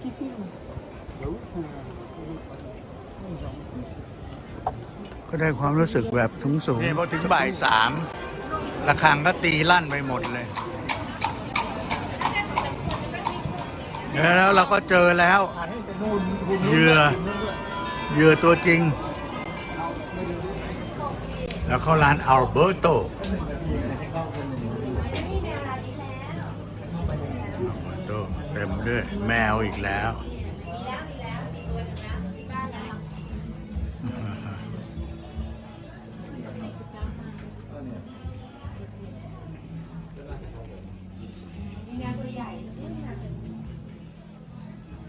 qu'il filme Bah oui, euh, ก็ได้ความรู้สึกแบบสูงสูงนี่พอถึงบ่ายสามระฆังก็ตีลั่นไปหมดเลย แล้วเราก็เจอแล้ว เหยื่อเหยื่อตัวจริง แล้วเขาร้านอัลเบอร์โตเต็ม ด้วย แมวอีกแล้วมีแมวตัวใหญ่เรื่องน่าจะ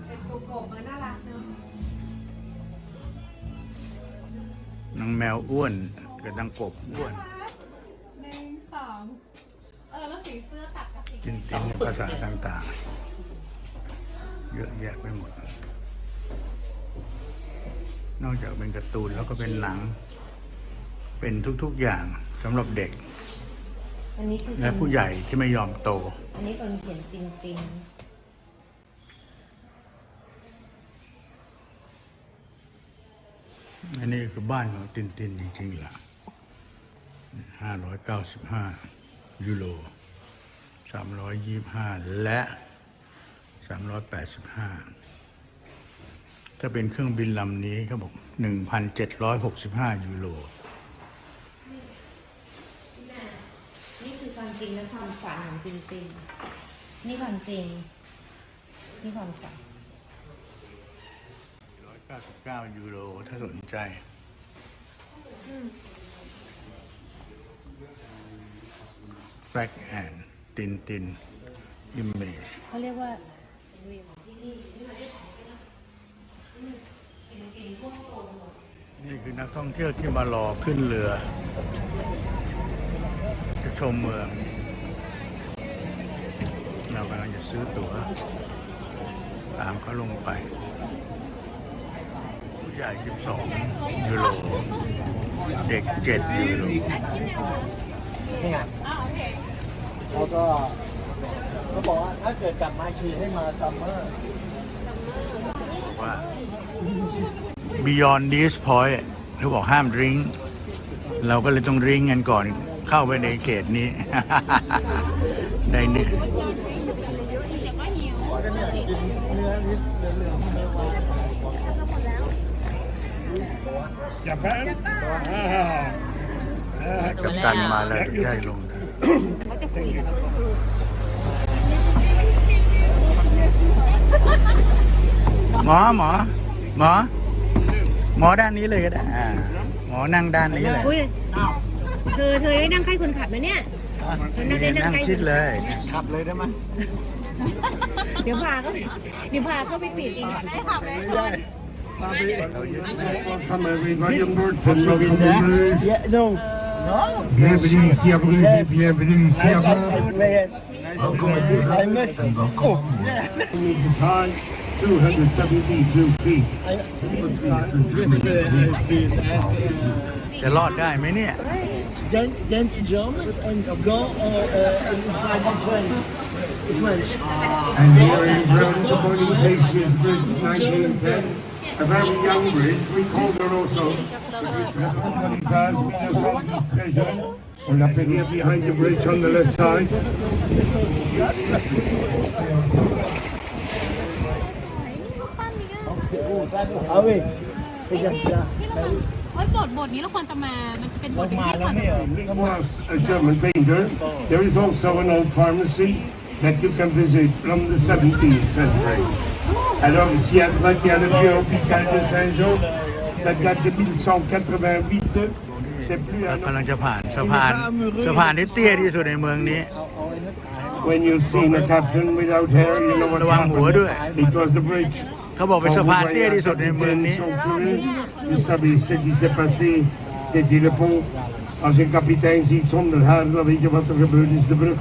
เป็นตัวกบมันน่ารักเนาะนางแมวอ้วนกับนางกบอ้วนหนึ่งสองเออแล้วสีเสื้อตัดกับสี จริงๆในภาษาต่างๆ เยอะแยะไปหมด นอกจากเป็นการ์ตูนแล้วก็เป็นหนัง เป็นทุกๆอย่างสำหรับเด็ก อันนี้คือและผู้ใหญ่ที่ไม่ยอมโต อันนี้เป็นเขียนจริงอันนี้คือบ้านของตินตินจริงๆล่ะห้าร้อยเก้าสิบห้ายูโรสามร้อยยี่ห้าและ สามร้อยแปดสิบห้าถ้าเป็นเครื่องบินลำนี้เขาบอกหนึ่งพันเจ็ดร้อยหกสิบห้ายูโรๆนี่คือความจริงและความฝันของจริงๆนี่ความจริง นี่ความฝันร้อยเก้าสิบเก้ายูโร ถ้าสนใจแฟกแอนตินตินอิมเมจเขาเรียกว่า นี่คือนักท่องเที่ยวที่มารอขึ้นเรือ จะชมเมือง เรากำลังจะซื้อตั๋ว ตามเขาลงไป ผู้ใหญ่ 12 ยูโร เด็ก 7 ยูโรนี่ไงแล้วก็ เขาบอกว่าถ้าเกิดกลับมาคีให้มาซัมเมอร์ว่า beyond this point เขาบอกห้ามดริงเราก็เลยต้องดริงกันก่อนเข้าไปในเขตนี้ ในนี้ก็เนี่ยกินเนื้อนิดเหลืองๆไม่ว่า Japan? Ah. กัปตันมาแล้วถึงได้ลงนะ หมอหมอ หมอ หมอด้านนี้เลยก็ได้อ่าหมอนั่งด้านนี้เลยอุ้ยเธอเธอได้นั่งใกล้คนขับนะเนี่ยเธอนั่งได้นั่งนั่งใกล้ชิดเลย ขับเลยได้ไหมเดี๋ยวพาเขาไปเดี๋ยวพาเขาไปติดอีกได้ค่ะแม่ชน Welcome everybody on board for Robin Bruges. Yeah, no. No. Bienvenue ici à Bruges, Yes. bienvenue ici I à said Bruges. I would play yes. I miss. Oh, yes. We need the time, 272 feet. I, just uh, จะรอดได้ไหมเนี่ย then then jump and go or uh, and find the French. French. And here in Brown, the morning Glacier Bridge 1910, a very young bridge, we called her also the bridge Metropolitane 1910, très jeune. On l'appelle Here behind the bridge on the left side. Ah oui. Regarde ça. เฮ้ยบทบทนี้เราควรจะมามันจะเป็นบทที่มาควแล้วรจะเนี่ย It was a German painter. There is also an old pharmacy that you can visit from the 17th century. Alors, ici à droite, il y a le vieux hôpital de Saint-Jean. Ça date de 1188. C'est plus เรา un กำลังจะผ่านสะพานสะพานที่เตี้ยที่สุดในเมืองนี้ When you see a captain without hair, you know what's ระวังหัวด้วย happened. It was the bridge. เขาบอกเป็นสะพานเตี้ยที่สุดในเมืองนี้ Vous savez ce qui s'est passé, c'était le pont. Als een kapitein ziet zonder haar, dan weet je wat er gebeurd is, de brug.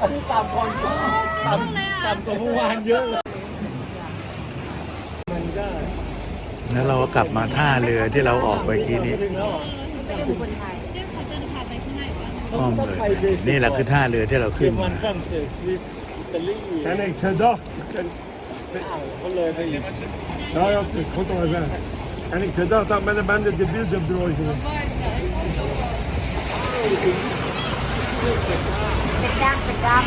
อันนี้ตามความจริงตามตามกว่าเมื่อวานเยอะเลยมันก็แล้วเราก็กลับมาท่าเรือที่เราออกไปกี้นี้อ้อมเลยนี่แหละคือท่าเรือที่เราขึ้นมาฝรั่งเศสสวิสอิตาลี En ik ga daar. เขาเลยไปอีก Ja, ja, ik ga toch even. En ik ga daar dat met de banden de buurt op drogen. เป็นดังเป็นดัง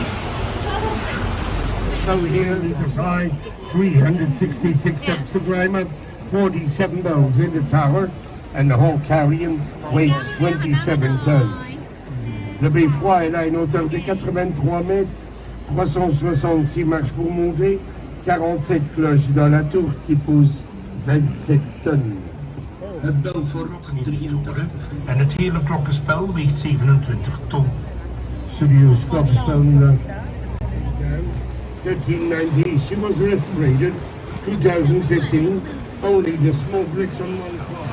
So here is high 366 steps to Grima, 47 bells in the tower, and the whole carrion weighs 27 tons. Le beffroi est là, une hauteur de 83 mètres, 366 marches pour monter, 47 cloches dans la tour qui poussent 27 tonnes. Het belvormig 23 en het hele klokkenspel weegt 27 ton. Serieus klokkenspel. 1390, she was restorated. 2015, only the small bricks on one floor.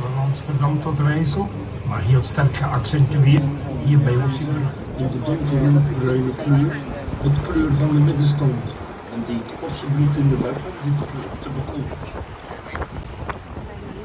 Van Amsterdam tot Rijssel, maar heel sterk geaccentueerd hier bij ons in de in de donkere bruine kleur, het kleur van de middenstand. En die ik alsjeblieft in de web op dit kleur te bekomen.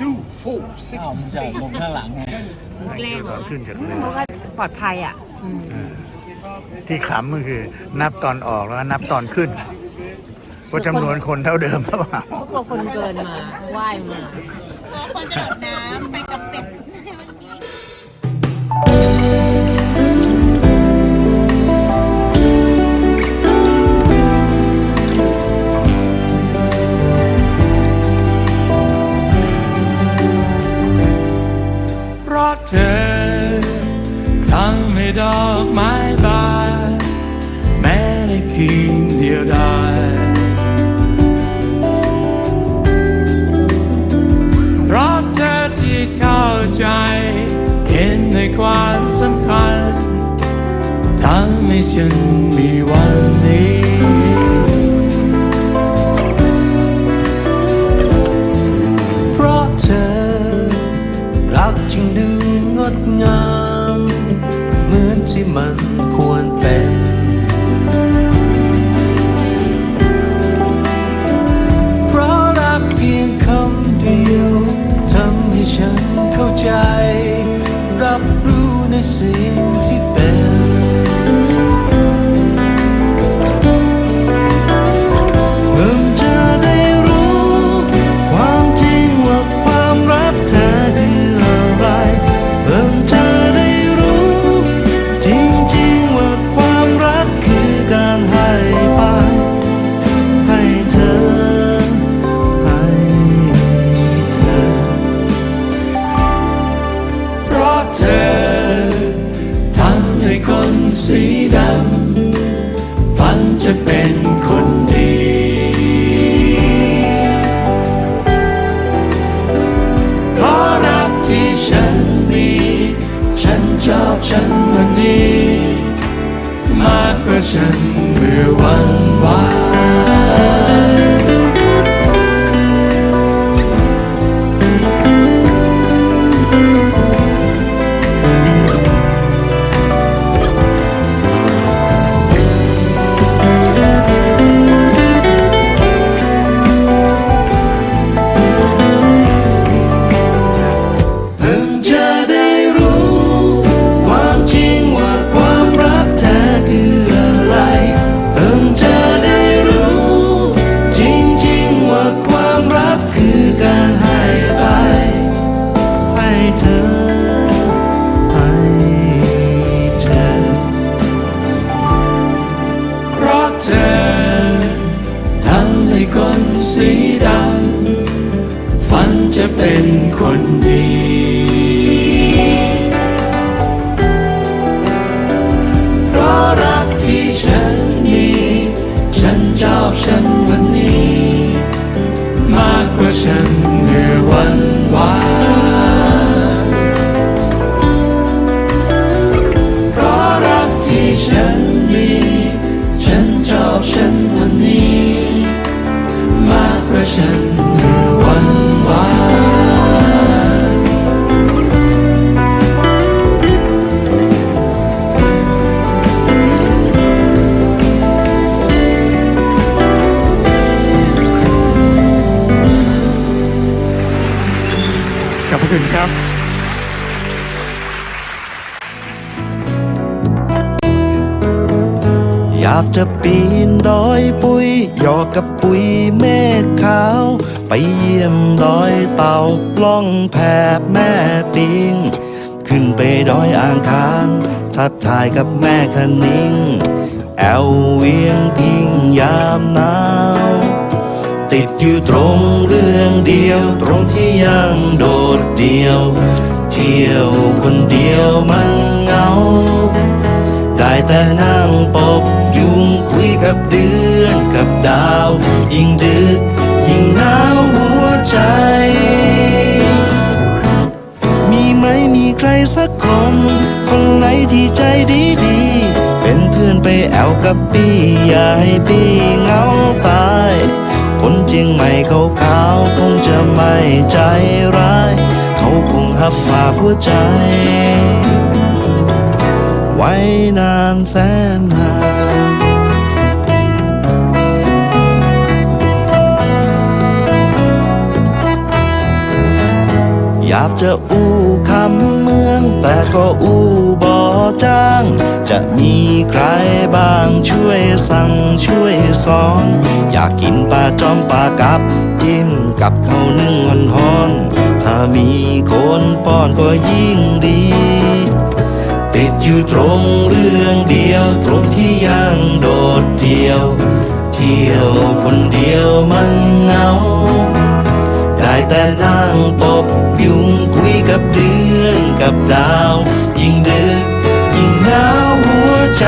two, four, six. อ้าวมันจะลงข้างหลังไงแกล้งเหตรออนขึ้นจากเรือเพราะว่าปลอดภัยอะอืมที่ขำก็คือ นับตอนออกแล้วก็นับตอนขึ้นว่าจำนวนคนเท่าเดิมหรือเปล่าเพราะกลัวคนเกินมาว่ายมาคนกระโดดน้ำ ฉันมีวันนี้ เพราะเธอ รักจึงดูงดงาม เหมือนที่มันควรเป็น เพราะรักเพียงคำเดียวทำให้ฉันเข้าใจ รับรู้ในสิ่งที่เป็น สีดำฝันจะเป็นคนดี เพราะรักที่ฉันมี ฉันชอบฉันวันนี้ มากกว่าฉันเมื่อวันวาน อจะปีนดอยปุยหยอกกับปุยเมฆขาว ไปเยี่ยมดอยเต่าปล่องแพแม่ปิง ขึ้นไปดอยอ่างคางทักทายกับแม่คนิงแอวเวียงพิงยามหนาว ติดอยู่ตรงเรื่องเดียว ตรงที่ยังโดดเดียว เที่ยวคนเดียวมันเหงา ได้แต่นั่งปบ กับเดือนกับดาว ยิ่งดึก ยิ่งหนาวหัวใจ มีไหมมีใครสักคน คนไหนที่ใจดีดีเป็นเพื่อนไปแอวกับปีอย่าให้ปีเหงาตายคนเจียงใหม่เขาขาวคงจะไม่ใจร้าย เขาคงหับฝากหัวใจ ไว้นานแสนนานากจะอู้คำเมือง แต่ก็อู้บ่จ้าง จะมีใครบ้างช่วยสั่งช่วยสอน อยากกินปลาจอมปลากับ จิ้มกับข้าวนึ่งหอนหอนถ้ามีคนป้อนก็ยิ่งดี ติดอยู่ตรงเรื่องเดียว ตรงที่ยังโดดเดียว เที่ยวคนเดียวมันเหงา ได้แต่นั่งปบยุงคุยกับเดือนกับดาว ยิ่งดึก ยิ่งหนาวหัวใจ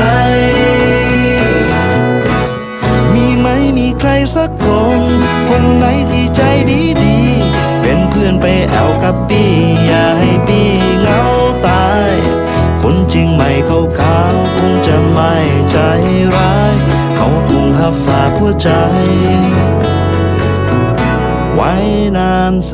มีไหมมีใครสักคน คนไหนที่ใจดีดีเป็นเพื่อนไปแอวกับปี้อย่าให้ปี้เหงาตาย คนจริงไม่เขาขาวคงจะไม่ใจร้าย เขาคงหับฝากหัวใจ ไว้นานแส